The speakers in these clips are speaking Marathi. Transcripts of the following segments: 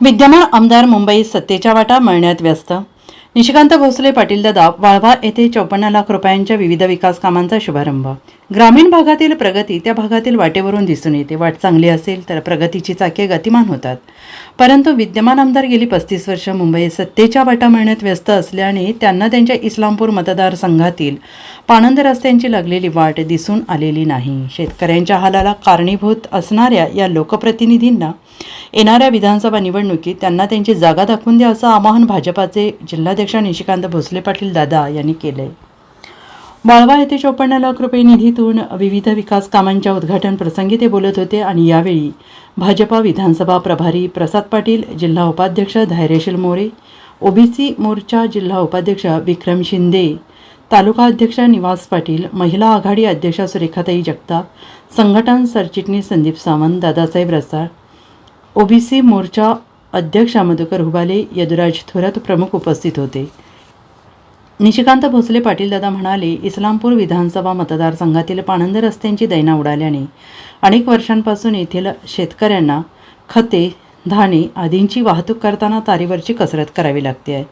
विद्यमान आमदार मुंबईत सत्तेच्या वाटा मळण्यात व्यस्त. निशिकांत भोसले पाटील दादा वाळवा येथे चौपन्न लाख रुपयांच्या विविध विकास कामांचा शुभारंभ. ग्रामीण भागातील प्रगती त्या भागातील वाटेवरून दिसून येते. वाट चांगली असेल तर प्रगतीची चाके गतिमान होतात. परंतु विद्यमान आमदार गेली पस्तीस वर्ष मुंबईत सत्तेच्या वाटा मिळण्यात व्यस्त असल्याने त्यांना त्यांच्या इस्लामपूर मतदारसंघातील पाणंद रस्त्यांची लागलेली वाट दिसून आलेली नाही. शेतकऱ्यांच्या हालाला कारणीभूत असणाऱ्या या लोकप्रतिनिधींना येणाऱ्या विधानसभा निवडणुकीत त्यांना त्यांची जागा दाखवून द्या असं आवाहन भाजपाचे जिल्हाध्यक्ष निशिकांत भोसले पाटील दादा यांनी केलं आहे वाळवा येथे चोपन्न लाख रुपये निधीतून विविध विकास कामांच्या उद्घाटन प्रसंगी ते बोलत होते आणि यावेळी भाजपा विधानसभा प्रभारी प्रसाद पाटील जिल्हा उपाध्यक्ष धैर्यशील मोरे ओबीसी मोर्चा जिल्हा उपाध्यक्ष विक्रम शिंदे तालुका अध्यक्ष निवास पाटील महिला आघाडी अध्यक्षा सुरेखाताई जगताप संघटन सरचिटणीस संदीप सावंत दादासाहेब रसाळ ओबीसी मोर्चा अध्यक्ष मधुकर हुबाले यदुराज थोरात प्रमुख उपस्थित होते. निशिकांत भोसले पाटील दादा म्हणाले इस्लामपूर विधानसभा मतदारसंघातील पाणंद रस्त्यांची दैना उडाल्याने अनेक वर्षांपासून येथील शेतकऱ्यांना खते धाणे आदींची वाहतूक करताना तारीवरची कसरत करावी लागते आहे.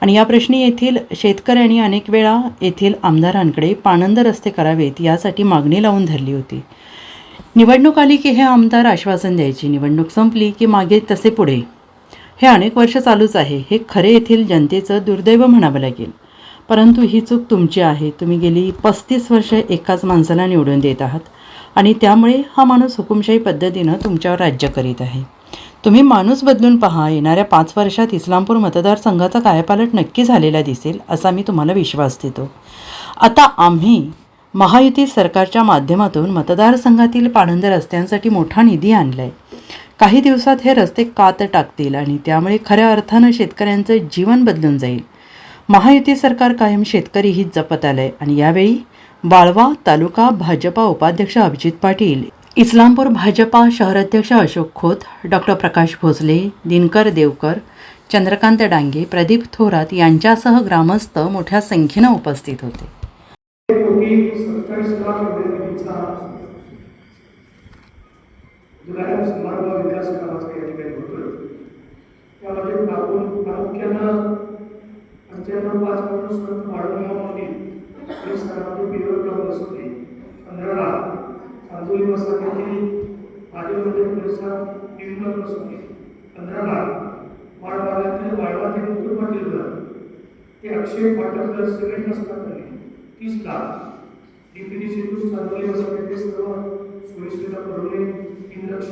आणि या प्रश्नी येथील शेतकऱ्यांनी अनेक वेळा येथील आमदारांकडे पाणंद रस्ते करावेत यासाठी मागणी लावून धरली होती. निवडणूक आली की हे आमदार आश्वासन द्यायची. निवडणूक संपली की मागे तसे पुढे. हे अनेक वर्ष चालूच आहे. हे खरे येथील जनतेचं दुर्दैव म्हणावं लागेल. परंतु ही चूक तुमची आहे. तुम्ही गेली पस्तीस वर्ष एकाच माणसाला निवडून देत आहात. आणि त्यामुळे हा माणूस हुकुमशाही पद्धतीनं तुमच्यावर राज्य करीत आहे. तुम्ही माणूस बदलून पहा. येणाऱ्या पाच वर्षात इस्लामपूर मतदारसंघाचा कायापालट नक्की झालेला दिसेल असा मी तुम्हाला विश्वास देतो. आता आम्ही महायुती सरकारच्या माध्यमातून मतदारसंघातील पाणंद रस्त्यांसाठी मोठा निधी आणला आहे काही दिवसात हे रस्ते कात टाकतील आणि त्यामुळे खऱ्या अर्थानं शेतकऱ्यांचं जीवन बदलून जाईल. महायुती सरकार कायम शेतकरी हित जपत आलंय. आणि यावेळी बाळवा तालुका भाजपा उपाध्यक्ष अभिजित पाटील इस्लामपूर भाजपा शहराध्यक्ष अशोक खोत डॉक्टर प्रकाश भोसले दिनकर देवकर चंद्रकांत डांगे प्रदीप थोरात यांच्यासह ग्रामस्थ मोठ्या संख्येनं उपस्थित होते. विकास पंच्याण्णव पाच म्हणून संत वाढवण्यामध्ये परिसरामध्ये पिरियड क्लब बसवले पंधरा चांदोली वसाहतीतील महादेव परिसरात तीन क्लब बसवले पंधरा लाख. वाळवा ते मुकुट पाटील ते अक्षय वाटप सिमेंट असतात तीस लाख. डीपीडीसीतून चांदोली वसाहतीचे सर्व सोयीसुविधा पुरवणे. तीन लक्ष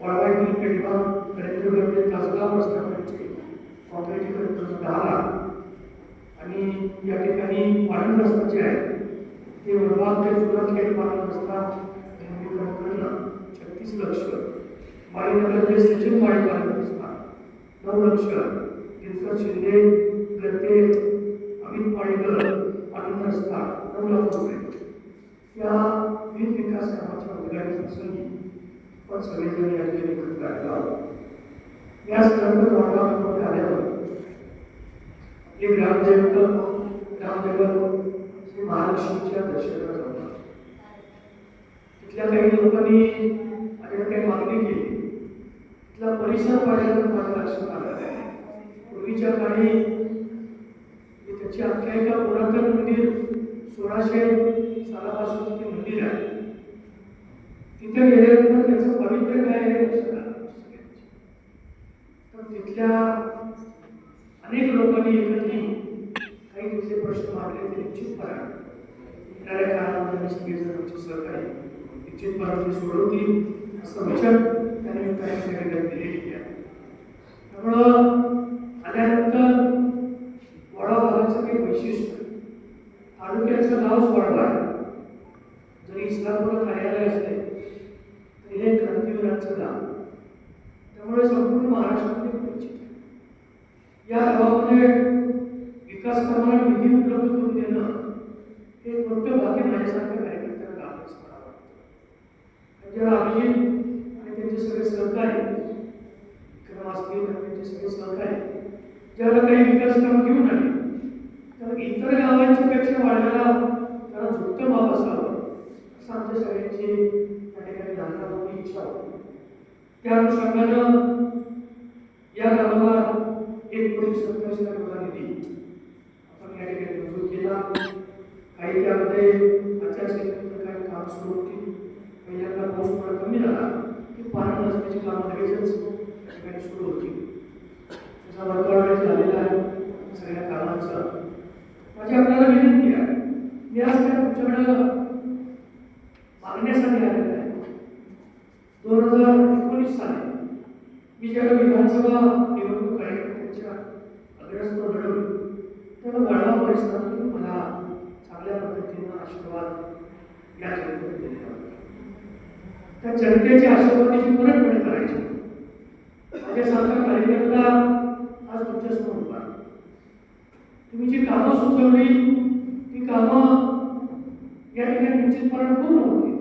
वाळवाईतील पेटवा तासगाव रस्त्यापर्यंतचे कॉपरेटिव्ह खर्च दहा लाख आणि या ठिकाणी वाढण रस्ता जे आहे. ते वडगाव ते सुरतखेड वाढण रस्ता करणं छत्तीस लक्ष. माळीनगर ते सचिन माळी वाढण रस्ता नऊ लक्ष. दिनकर शिंदे गरते अमित माळीकर आनंद रस्ता नऊ लाख रुपये. या विविध विकास कामाच्या उद्घाटन प्रसंगी पण सगळेजण या ठिकाणी एकत्र आलेलो आहोत. याच क्रमांक वाटामध्ये आल्यावर आपले ग्रामदेवत ग्रामदेवत श्री महालक्ष्मीच्या दर्शनाला जातात. तिथल्या काही लोकांनी माझ्याकडे काही मागणी केली. तिथला परिसर पाहिल्यानंतर माझ्या लक्षात आला. पूर्वीच्या काळी त्याची आख्यायिका पुरातन मंदिर सोळाशे सालापासून ते मंदिर आहे तिथे गेल्यानंतर त्याचं पवित्र काय आहे हे लक्षात आलं तर तिथल्या अनेक लोकांनी एकत्र काही तिथले प्रश्न मांडले ते निश्चितपणे येणाऱ्या काळामध्ये मी सगळेजण आमचे सहकारी निश्चितपणे सोडवतील असं वचन त्यांनी काही ठिकाणी दिलेली आहे. त्यामुळं आल्यानंतर वडा भागाचं काही वैशिष्ट्य तालुक्याचं नावच वडवा जरी इस्लामपूर कार्यालय असले तरी हे क्रांतीवीरांचं नाव. त्यामुळे संपूर्ण महाराष्ट्रामध्ये परिचित या गावामध्ये विकास कामाला निधी उपलब्ध करून देणं हे मोठं बाकी माझ्यासारख्या कार्यकर्त्यांना लाभच करावं लागतं जेव्हा अभिजित आणि त्यांचे सगळे सहकारी विक्रम असतील आणि त्यांचे सगळे सहकारी ज्याला काही विकास कामं घेऊन आले तर इतर गावांच्या पेक्षा वाढलेला त्याला झुकतं माप असावं असं आमच्या सगळ्यांची त्या ठिकाणी जाणणार इच्छा होती. त्या अनुषंगानं या गावाला एक कोटी सत्तावीस लाख रुपये निधी आपण या ठिकाणी मंजूर केला. काही त्यामध्ये आचारसंहितेनंतर काही काम सुरू होती. पहिल्यांदा पाऊस थोडा कमी झाला. की पाणी नसण्याची कामं लगेचच या ठिकाणी सुरू होती. त्याचा वर्कआउट झालेला आहे. सगळ्या कामांचा. माझी आपल्याला विनंती आहे. मी आज काय तुमच्याकडं मागण्यासाठी आलेलं आहे. दोन हजार एकोणीस साली मी ज्यावेळी विधानसभा निवडणूक कार्यकर्त्यांच्या अग्रस्त लढवली तेव्हा वाढवा परिसरातून मला चांगल्या पद्धतीनं आशीर्वाद या जनतेने दिलेला होता. त्या जनतेचे आशीर्वादाची परतफेड करायची. माझ्यासारखा कार्यकर्ता आज तुमच्यासमोर उभा तुम्ही जी कामं सुचवली ती कामं या ठिकाणी निश्चितपणे पूर्ण होती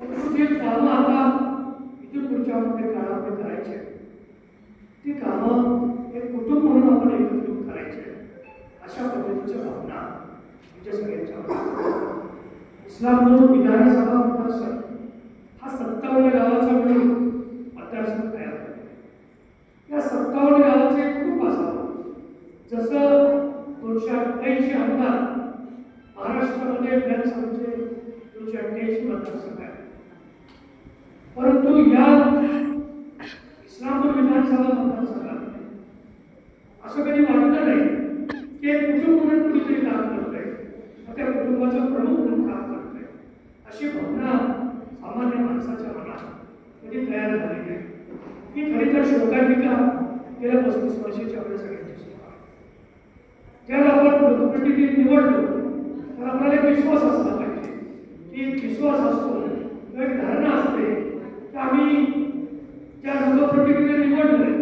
परंतु जे कामं आता ते पुढच्या काळामध्ये करायचे. ते ती कामं एक कुटुंब म्हणून आपण एकत्र करायचे. अशा पद्धतीच्या भावना आमच्या सगळ्यांच्या इस्लाम म्हणून विधानसभा मतदारसंघ हा सत्तावन्न गावाचा मिळून मतदारसंघ तयार झाला. या सत्तावन्न गावाचे एक कुटुंब असावं जसं दोनशे अठ्ठ्याऐंशी आमदार महाराष्ट्रामध्ये विधानसभेचे दोनशे अठ्ठ्याऐंशी मतदारसंघ परंतु या इस्लामपूर विधानसभा मतदारसंघामध्ये असं कधी वाटलं नाही की एक कुटुंब म्हणून कुठेतरी काम करतंय. मग त्या कुटुंबाचा प्रमुख म्हणून काम करतंय. अशी भावना सामान्य माणसाच्या मनात कधी तयार झालेली आहे ही खरी तर शोकांतिका गेल्या पस्तीस वर्षाच्या आपल्या सगळ्यांची सुरू ज्याला आपण लोकप्रतिनिधी निवडलो तर आपल्याला एक विश्वास असला पाहिजे. की विश्वास असतो एक धारणा असते ज्या लोकप्रतिनिधी निवडलोय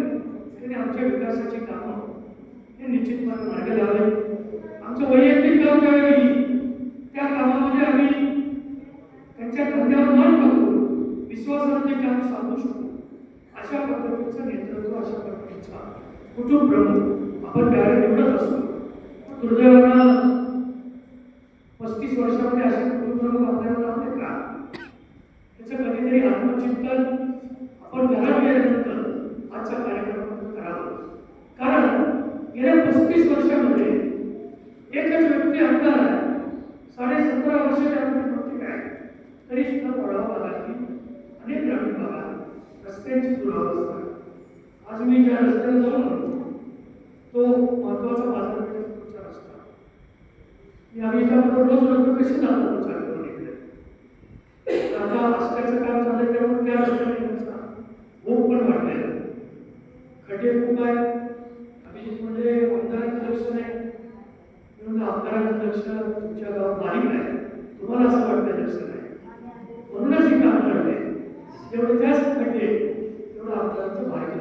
त्यांनी आमच्या विकासाची कामं हे निश्चितपणे मार्ग लावले. आमचं वैयक्तिक काम त्यावेळी त्या कामामध्ये आम्ही त्यांच्या खांद्यावर मान टाकून विश्वासाने काम सांगू शकतो अशा पद्धतीचं नेतृत्व अशा पद्धतीचा कुटुंब प्रमुख आपण त्यावेळी निवडत असतो पण दुर्दैवानं पस्तीस वर्षामध्ये असे कुटुंब प्रमुख आपल्याला लाभले का? त्याचं कधीतरी आत्मचिंतन एकच व्यक्ती आमदार आहे? साडे सतरा वर्ष त्यामध्ये प्रत्येक आहे. तरी सुद्धा वडावा भागातील अनेक ग्रामीण भागात रस्त्यांची दुरावस्था आज मी ज्या रस्त्याला जाऊन तो महत्वाचा बाजारपेठेचा रस्ता मी आम्ही त्याबरोबर रोज लोक कशी जातो? चालतो इकडे. आता रस्त्याचं काम झालं असं आहे म्हणूनच हे काम घडले जेवढे जास्त खड्डे तेवढं आपल्याचं भाग्य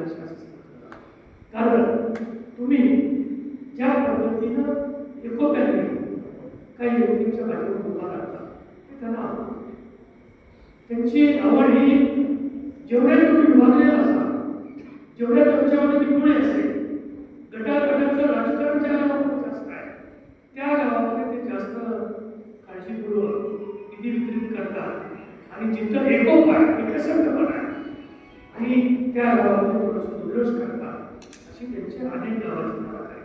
कारण तुम्ही ज्या पद्धतीनं एकोप्याने काही व्यक्तींच्या पाठीवर उभा राहता ते त्यांना त्यांची आवड ही जेवढ्या तुम्ही विभागलेला असाल जेवढ्या तुमच्यामध्ये निपुणे असेल गटागटाचं राजकारण ज्या गावामध्ये जास्त आहे त्या गावामध्ये ते जास्त काळजीपूर्वक करतात. आणि जिथं एकोप आहे तिथे एकसंतपणा आहे आणि त्या गावामध्ये थोडंसं दुर्लक्ष करतात. अशी त्यांची अनेक गावाची मला काही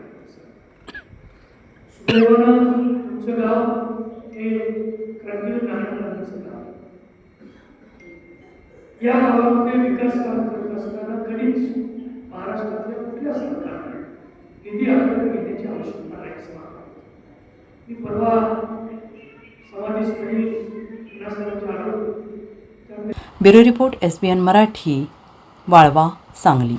सुदैवानं तुमचं गाव हे क्रांतीय नारायणांचं गाव. या गावामध्ये विकास काम करत असताना कधीच महाराष्ट्रातल्या कुठल्या सरकारने निधी आपल्याला घेण्याची आवश्यकता नाही असं मी परवा समाधीस्थळी bureau report S B N Marathi Walwa Sangli.